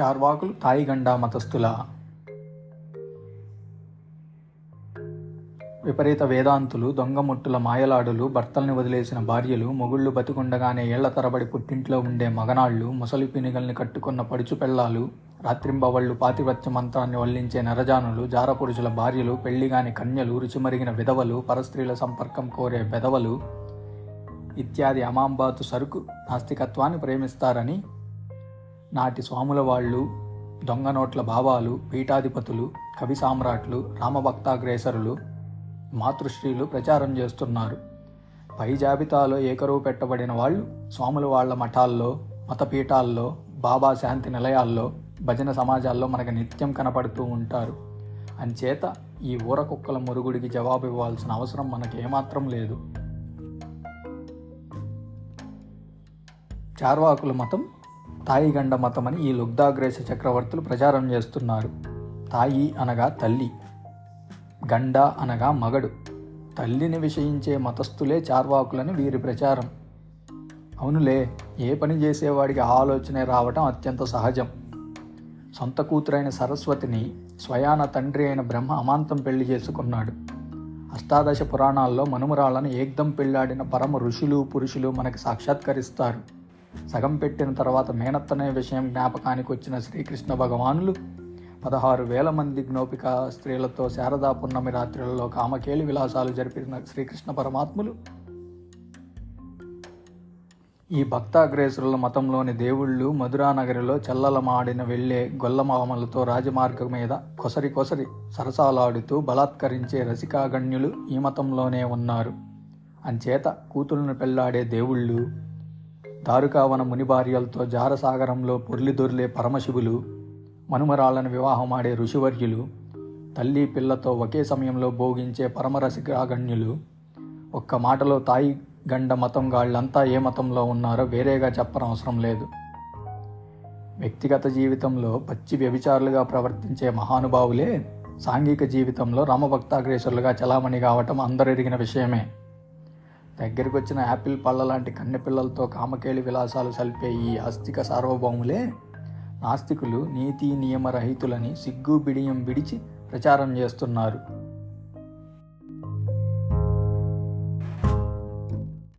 చార్వాకులు తాయిగండా మతస్థుల. విపరీత వేదాంతులు దొంగముట్టుల మాయలాడులు భర్తల్ని వదిలేసిన భార్యలు మొగుళ్ళు బతికుండగానే ఏళ్ళ తరబడి పుట్టింట్లో ఉండే మగనాళ్ళు ముసలి పినుగల్ని కట్టుకున్న పడుచు పెళ్ళాలు రాత్రింబవళ్ళు పాతివత్య మంత్రాన్ని వల్లించే నరజానులు జారపురుషుల భార్యలు పెళ్ళిగాని కన్యలు రుచిమరిగిన విధవలు పరస్త్రీల సంపర్కం కోరే బెదవలు ఇత్యాది అమాంబాతు సరుకు నాస్తికత్వాన్ని ప్రేమిస్తారని నాటి స్వాముల వాళ్ళు దొంగ నోట్ల భావాలు పీఠాధిపతులు కవి సామ్రాట్లు రామభక్తాగ్రేసరులు మాతృశ్రీలు ప్రచారం చేస్తున్నారు. పై జాబితాలో ఏకరువు పెట్టబడిన వాళ్ళు స్వాముల వాళ్ళ మఠాల్లో మతపీఠాల్లో బాబా శాంతి నిలయాల్లో భజన సమాజాల్లో మనకు నిత్యం కనపడుతూ ఉంటారు. అంచేత ఈ ఊర కుక్కల మురుగుడికి జవాబు ఇవ్వాల్సిన అవసరం మనకేమాత్రం లేదు. చార్వాకుల మతం తాయిగండ మతం అని ఈ లుగ్ధాగ్రేస చక్రవర్తులు ప్రచారం చేస్తున్నారు. తాయి అనగా తల్లి గండ అనగా మగడు. తల్లిని విషయించే మతస్థులే చార్వాకులని వీరి ప్రచారం. అవునులే ఏ పని చేసేవాడికి ఆలోచనే రావటం అత్యంత సహజం. సొంత కూతురైన సరస్వతిని స్వయాన తండ్రి అయిన బ్రహ్మ అమాంతం పెళ్ళి చేసుకున్నాడు. అష్టాదశ పురాణాల్లో మనుమరాలను ఏగ్దం పెళ్ళాడిన పరమ ఋషులు పురుషులు మనకు సాక్షాత్కరిస్తారు. సగం పెట్టిన తర్వాత మేనత్తనే విషయం జ్ఞాపకానికి వచ్చిన శ్రీకృష్ణ భగవానులు పదహారు వేల మంది జ్ఞోపిక స్త్రీలతో శారదా పున్నమి రాత్రులలో కామకేలి విలాసాలు జరిపిన శ్రీకృష్ణ పరమాత్ములు. ఈ భక్తాగ్రేసురుల మతంలోని దేవుళ్ళు మధురానగరిలో చల్లలమాడిన వెళ్ళే వెళ్ళే గొల్లమామలతో రాజమార్గం మీద కొసరి కొసరి సరసాలాడుతూ బలాత్కరించే రసికాగణ్యులు ఈ మతంలోనే ఉన్నారు. అంచేత కూతుళ్ళను పెళ్ళాడే దేవుళ్ళు తారుకావన మునిభార్యలతో జారసాగరంలో పొర్లిదొర్లే పరమశివులు మనుమరాలను వివాహమాడే ఋషివర్యులు తల్లి పిల్లతో ఒకే సమయంలో భోగించే పరమరసికాగణ్యులు ఒక్క మాటలో తాయి గండ మతం గాళ్ళంతా ఏ మతంలో ఉన్నారో వేరేగా చెప్పనవసరం లేదు. వ్యక్తిగత జీవితంలో పచ్చి వ్యభిచారులుగా ప్రవర్తించే మహానుభావులే సాంఘిక జీవితంలో రామభక్తాగ్రేసులుగా చలామణి కావటం అందరెరిగిన విషయమే. దగ్గరికి వచ్చిన యాపిల్ పళ్ళ లాంటి కన్నెపిల్లలతో కామకేళి విలాసాలు సల్పే ఈ ఆస్తిక సార్వభౌములే నాస్తికులు నీతి నియమ రహితులని సిగ్గు బిడియం విడిచి ప్రచారం చేస్తున్నారు.